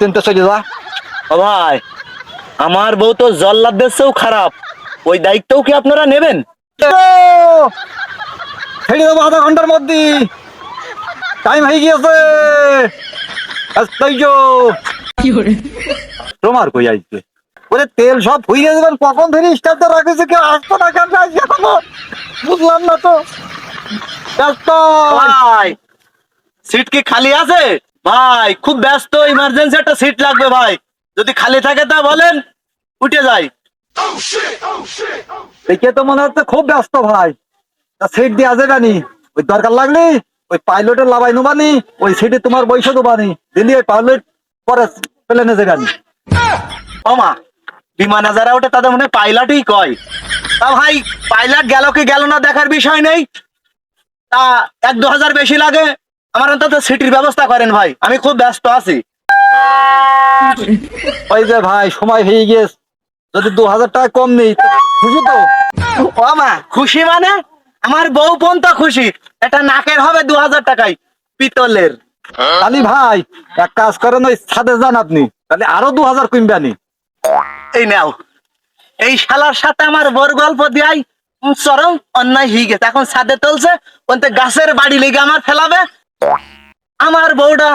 নিশ্চিন্তে চলে যা। ও ভাই আমার বউ তো জল্লাদের চেয়েও খারাপ। ওই দায়িত্বও কি আপনারা নেবেন? ছেড়ে দেবো আধা ঘণ্টার মধ্যে। টাইম হয়ে গিয়েছে। তোমার কই আইছে? ওরে তেল সব হইয়ে যাবেন কখন ধরে স্টার্টটা রাখেছে কেউ আসতো না কেন এখনও? বুঝলাম না তো। সিট কি খালি আছে? ভাই, খুব ব্যস্ত ইমার্জেন্সি একটা সিট লাগবে ভাই। যদি খালি থাকে তা বলেন, উঠে যাই। দেখে তো মনে হচ্ছে খুব ব্যস্ত ভাই। তা সিট দিয়ে আসে গানি ওই দরকার লাগলে ওই পাইলটের লাভাই নুবানি ওই সিটে তোমার বৈশ দুবানি দিলি ওই পাইলট পরে প্লেনে যে গানি ওমা বিমানে যারা ওঠে তাদের মনে পাইলটই কয়। তা ভাই পাইলট গেল কি গেল না দেখার বিষয় নেই। তা এক দু হাজার বেশি লাগে আমার অন্তত সিটির ব্যবস্থা করেন ভাই, আমি খুব ব্যস্ত আছি। ওই যে ভাই, সময় হয়ে গেছে। যদি দু হাজার টাকা কম নেই খুশি তো? ওমা খুশি মানে? আমার বউ বোন তো খুশি। এটা নাকের হবে দু হাজার টাকায়, পিতলের। আলি ভাই, এক কাজ করেন, ওই ছাদে যান আপনি। তাহলে আরও দু হাজার কিনবে আনি এই নাও। এই শালার সাথে আমার বর গল্প দিয়াই, চরম অন্যায় হয়ে গেছে। এখন ছাদে তুলছে ওনতে গাছের বাড়ি লেগে আমার ফেলাবে। আমার বউটা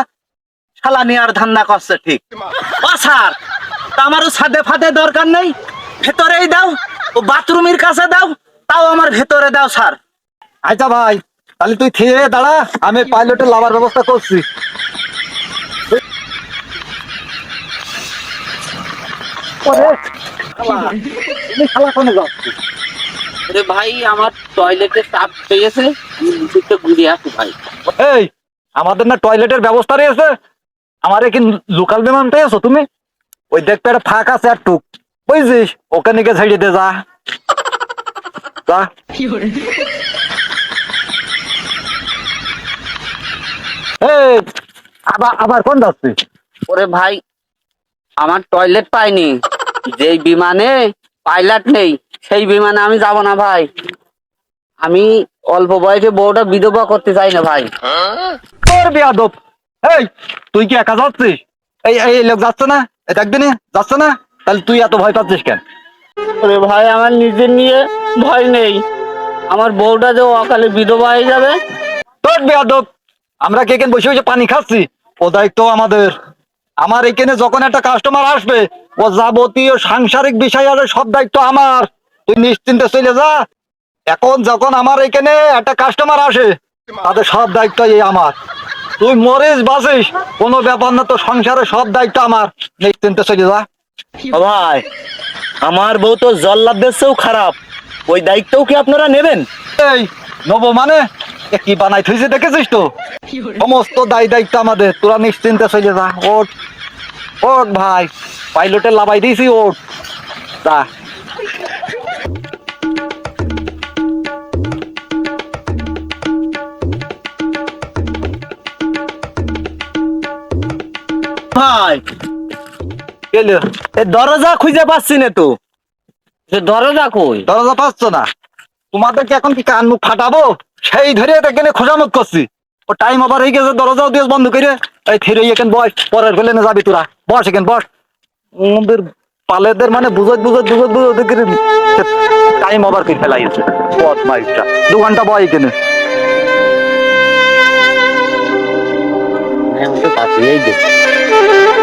শালা নেওয়ার ধান্দা করছে ঠিক। ও স্যার তা আমারও ছাদে ফাদে দরকার নেই। ভেতরেই দাও ও বাথরুমের কাছে দাও তাও আমার ভেতরে দাও স্যার। আচ্ছা ভাই তাহলে তুই খেয়ে দাঁড়া আমি পাইলটের লাভার ব্যবস্থা করছি। ওরে, শালা, তুমি শালা কোনে যাচ্ছ? আরে ভাই আমার টয়লেটে চাপ পেয়েছে ঘুরে আসি ভাই। এই আমাদের না টয়লেটের ব্যবস্থা রয়েছে। আমার কি লোকাল বিমান পেয়েছ তুমি? ওই দেখতে একটা ফাঁক আছে আর টুক। বুঝছিস? ওখানে গিয়ে ছেড়ে দে, যা। যা। আবার আবার কোন যাচ্ছি ওরে ভাই, আমার টয়লেট পাইনি। যেই বিমানে পাইলট নেই, সেই বিমানে আমি যাব না ভাই। আমি অল্প বয়সে বউটা বিধবা করতে চাই না ভাই। তোর বেয়াদব। এই তুই কি একা যাচ্ছিস? এই এই লোক যাচ্ছে না? এটা একদিনে যাচ্ছে না? তাহলে তুই এত ভয় পাচ্ছিস কেন? ওরে ভাই আমার নিজের নিয়ে ভয় নেই। আমার বউটা যে অকালে বিধবা হয়ে যাবে। তোর বেয়াদব! আমরা কে এখানে বসে বসে পানি খাচ্ছি? ও দায়িত্ব আমাদের। আমার এখানে যখন একটা কাস্টমার আসবে ও যাবতীয় সাংসারিক বিষয় আছে সব দায়িত্ব আমার। তুই নিশ্চিন্তে চলে যা। এখন যখন আমার এখানে একটা কাস্টমার আসে তাদের সব দায়িত্ব এই আমার। তুই মরিস বাসিস কোনো ব্যাপার না তো সংসারের সব দায়িত্ব আমার। নিশ্চিন্তে চলে যা। ভাই আমার বউ তো জল্লাদের চেয়েও খারাপ। ওই দায়িত্বও কি আপনারা নেবেন? এই নব মানে? কি বানাই থইছে দেখেছিস তো? সমস্ত দায় দায়িত্ব আমাদের। তোরা নিশ্চিন্তে চলে যা ওট ওট ভাই পাইলটে লাভাই দিয়েছি ওট যা। ভাই। গেলে এ দরজা খুঁজে পাচ্ছি না তো। সে দরজা কই? দরজা পাচ্ছ না। তোমাদেরকে এখন কি কান মুখ ফাটাবো? সেই ধরে এখানে খোঁজামত করছি। ও টাইম ওভার হয়ে গেছে দরজাও দিয়ে বন্ধ করে। এই ফিরে এখানে বস পরের ফেলে না যাবি তোরা। বস এখানে বস। ওদের পালেদের মানে বুঝত বুঝত বুঝত বুঝত টাইম ওভার করে ফেলাইছে। পথ মাইকটা। দু ঘণ্টা বয় এখানে। আমি তো পাঠিয়েই দিচ্ছি Thank you.